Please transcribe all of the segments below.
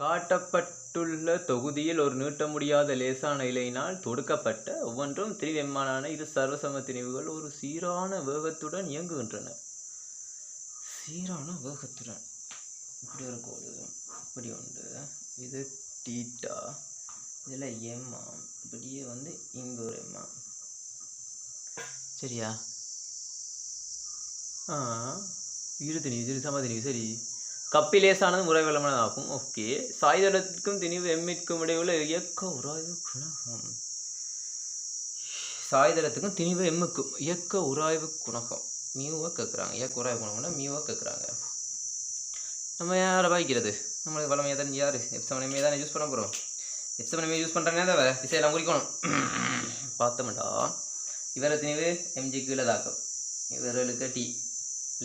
காட்டப்பட்டுள்ள தொகுதியில் ஒரு நீட்ட முடியாத லேசான இலையினால் தொடுக்கப்பட்ட ஒவ்வொன்றும் திரிவெம்மானான இரு சர்வசம திணிவுகள் ஒரு சீரான வேகத்துடன் இயங்குகின்றன. சீரான வேகத்துடன். இப்படி ஒரு கோடு இப்படி உண்டு இது டீட்டா இதில் எம்மா இப்படியே வந்து இங்கே ஒரு எம்மா சரியா? ஆ இரு திணிவு இரு சமதிணிவு சரி. கப்பிலேசானது முறைவளமானதாகும் ஓகே. சாய்தளத்திற்கும் திணிவு எம்மிற்கும் இடையுள்ள இயக்க உராய்வு குணகம். சாய்தளத்துக்கும் திணிவு எம்முக்கும் இயக்க உராய்வு குணகம். மியூவாக கேட்குறாங்க இயக்க உராய்வு குணகம்னா மியூவாக கேட்குறாங்க நம்ம யாரை பாய்க்கிறது நம்மளுக்கு வளமையாக தான் யார்? எப்சமனமே தானே யூஸ் பண்ண போகிறோம் எப்சமனமே யூஸ் பண்ணுறாங்க தவிர விசையெல்லாம் குறிக்கணும். பார்த்தோம்டா. இவரை திணிவு எம்ஜி கீழே தாக்கம். இவர்களுக்கு டி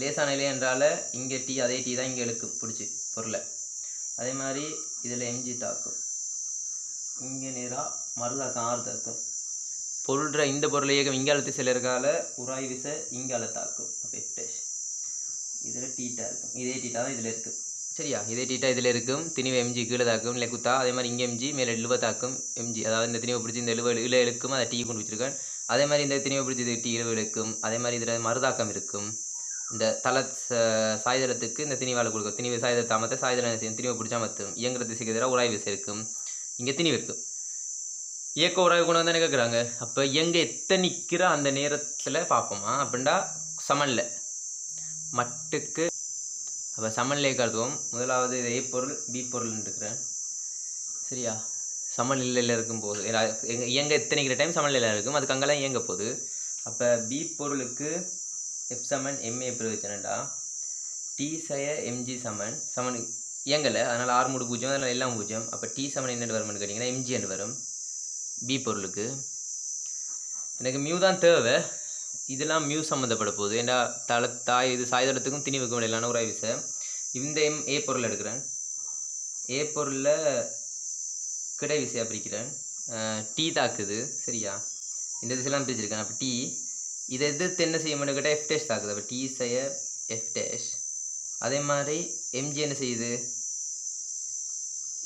லேசான நிலை என்றால் இங்கே டீ அதே டீ தான் இங்கே எழுக்கு பிடிச்சி பொருளை. அதே மாதிரி இதில் எம்ஜி தாக்கும். இங்கே நேராக மருதாக்கம் ஆறு தாக்கும். பொருள்ற இந்த பொருளை இயக்கம் இங்கே அழுத்து உராய் விசை இங்கே அழுத்தாக்கும் அப்போ இதில் டீட்டா இருக்கும். இதே டீட்டா தான் இதில் இருக்குது சரியா? இதே டீட்டா இதில் இருக்கும். திணிவு எம்ஜி கீழே தாக்கும் இல்லை குத்தா. அதே மாதிரி இங்கே எம்ஜி மேலே இழுவ தாக்கும் எம்ஜி. அதாவது இந்த திணிவை பிடிச்சி இந்த இழுவ இழு இழுக்கும் அதை டீ கொண்டு வச்சிருக்கேன் அதே மாதிரி இந்த திணிவை பிடிச்சி இது டீ இழுவ இழுக்கும். அதே மாதிரி இதில் மருதாக்கம் இருக்கும். இந்த தல ச- சாய்தளத்துக்கு இந்த திணிவால் கொடுக்கும். திணிவு சாய்தள தாமத்தை சாய்தள என்ன செய்யும்? திணிவை பிடிச்சா மத்தும். இயங்குற திசைக்கு எதிராக உராய் விசை இருக்கும் இங்கே திணிவு இருக்கும் இயக்க உராய்வு குணம் தானே கேட்குறாங்க அப்போ எங்கே எத்தனைக்கிற அந்த நேரத்தில் பார்ப்போமா அப்படின்னா சமல்ல மட்டுக்கு அப்போ சமநிலை கருதுவோம். முதலாவது இது ஏ பொருள் பி பொருள்னு இருக்கிறேன். சரியா? சமநிலையில் இருக்கும்போது ஏன்னா- எங்க எத்தனைக்கிற டைம் சமநிலையில் இருக்கும். அதுக்கு அங்கெல்லாம் இயங்க போகுது. அப்போ பி பொருளுக்கு எப் சமன் எம்ஏ எப்படி வச்சேன்டா. டி சய எம்ஜி சமன் சமன் இயங்கலை. அதனால் ஆறு மூணு பூஜ்ஜியம் அதனால் எல்லாம் பூஜ்ஜியம். அப்போ டி சமன் என்னென்னு வரும்னு கேட்டிங்கன்னா எம்ஜி என்று வரும். பி பொருளுக்கு. எனக்கு மியூ தான் தேவை. இதெல்லாம் மியூ சம்மந்தப்பட போகுது. ஏன்னா தள தாய் இது சாய்தளத்துக்கும் திணிவுக்கும் இடையிலான ஒரு விசை இந்த எம் ஏ பொருள் எடுக்கிறேன். ஏ பொருளில் கிடை விசையாக பிரிக்கிறேன். டீ தாக்குது. சரியா? இந்த திசையெல்லாம் பிரிச்சிருக்கேன். அப்போ டீ இதை எதிர்த்து என்ன செய்ய முடியும் கேட்டால் எஃப் டேஷ் தாக்குது. அப்போ டி செய்ய எஃப் டேஷ் அதே மாதிரி எம்ஜி என்ன செய்யுது?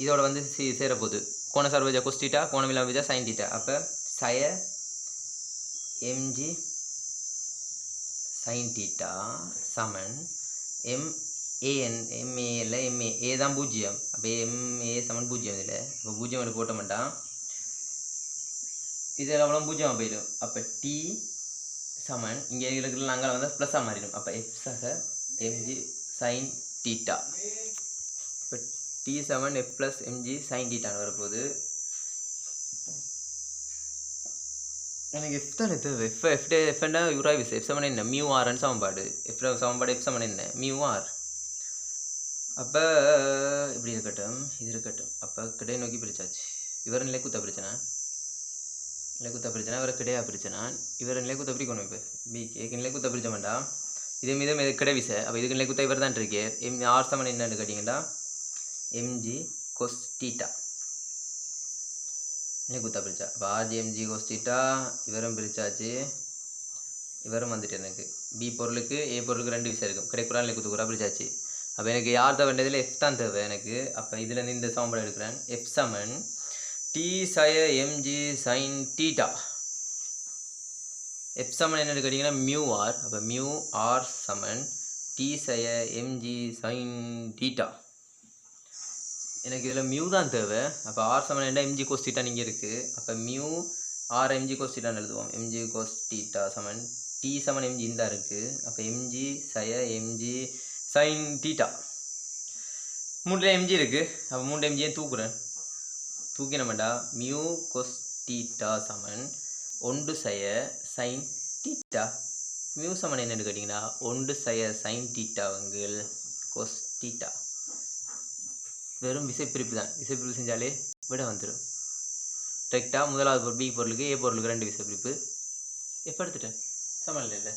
இதோட வந்து சே சேரப்போகுது. கோண சார்பஜா கொஸ்டிட்டா கோணமில்லா விஜா சைன் டீட்டா அப்போ சய எம்ஜி சைன் டீட்டா சமன் எம் ஏஎன் எம்ஏல எம்ஏ ஏ தான் பூஜ்ஜியம். அப்போ எம்ஏ சமன் பூஜ்ஜியம் இதில். இப்போ பூஜ்ஜியம் போட்ட மாட்டான் இதில் அவ்வளோ பூஜ்ஜியம் போயிடும். அப்போ டி சமன் இங்கே இருக்கிற நாங்கள் வந்து ப்ளஸ்ஸாக மாறிடும் அப்போ எஃப்ஸாக எம்ஜி சைன் டீட்டா இப்போ T seven F plus MG sine டீட்டான்னு வரப்போகுது. எனக்கு எஃப் தான் தேவை? எஃப் எஃப் எஃப்னா யூரா விஸ் எஃப் செவன் என்ன? மியூ ஆர்னு சமன்பாடு. எஃப் சமன்பாடு எஃப் செவன் என்ன? மியூ ஆர் அப்போ இப்படி இருக்கட்டும் இது இருக்கட்டும். அப்போ கிடை நோக்கி பிரிச்சாச்சு. இவர் நிலை குத்த பிரச்சனை? நிலைக்குத்த பிரிச்சனா? இவரை கிடையா பிரிச்சனா? இவரை நிலைக்குத்த குத்த பிரிக்கணும் இப்போ? பிகே நிலை குத்த பிரிச்ச வேண்டாம் இதே மீதம் இது கிடை விசை. அப்போ இதுக்கு நிலைக்குத்த இவர் தான் இருக்கே. எம் ஆர் சமன் என்னன்னு கேட்டிங்கன்னா எம்ஜி கொஸ் டீட்டா இல்லை குத்தா பிரிச்சா. எம்ஜி ஆர்ஜிஎம்ஜி கோஸ்டிட்டா இவரும் பிரிச்சாச்சு. இவரும் வந்துட்டு எனக்கு. பி பொருளுக்கு ஏ பொருளுக்கு ரெண்டு விஷயம் இருக்கும். கிடைக்குறா இல்லை குத்துக்குறா பிரிச்சாச்சு. அப்போ எனக்கு யார் தேவை வேண்டியதில் எஃப் தான் தேவை எனக்கு. அப்போ இதுலேருந்து இந்த சமன்பாடு எடுக்கிறேன். எஃப் சமன் டி சய எம்ஜி சைன் டீட்டா எஃப் சமன் என்னன்னு கேட்டிங்கன்னா மியூ ஆர் அப்போ மியூ ஆர் சமன் டி சய எம்ஜி சைன் டீட்டா எனக்கு இதில் மியூ தான் தேவை. அப்போ ஆர் செவன் என்ன எம்ஜி கோஸ் டீட்டா நீங்கள் இருக்குது அப்போ மியூ ஆர் எம்ஜி கோஸ் டீட்டான்னு எழுதுவோம். MG cos theta seven T seven MG இந்த இருக்குது அப்போ எம்ஜி சய எம்ஜி சைன் டீட்டா மூணில் எம்ஜி இருக்குது அப்போ மூணு எம்ஜியை தூக்குறேன்? தூக்கினோம்டா. மியூ கொஸ் டீட்டா சமன் ஒன்று சய சைன் டீட்டா மியூ சமன் என்னென்னு கேட்டிங்கன்னா ஒன்று சய சைன் டீட்டாவுங்கள் கொஸ் டீட்டா வெறும் விசைப்பிரிப்பு தான். விசைப்பிரிப்பு செஞ்சாலே விட வந்துடும் கரெக்டாக முதலாவது பொருள் பி பொருளுக்கு ஏ பொருளுக்கு ரெண்டு விசைப்பிரிப்பு. எப்போ எடுத்துட்டேன்? சமன் இல்லை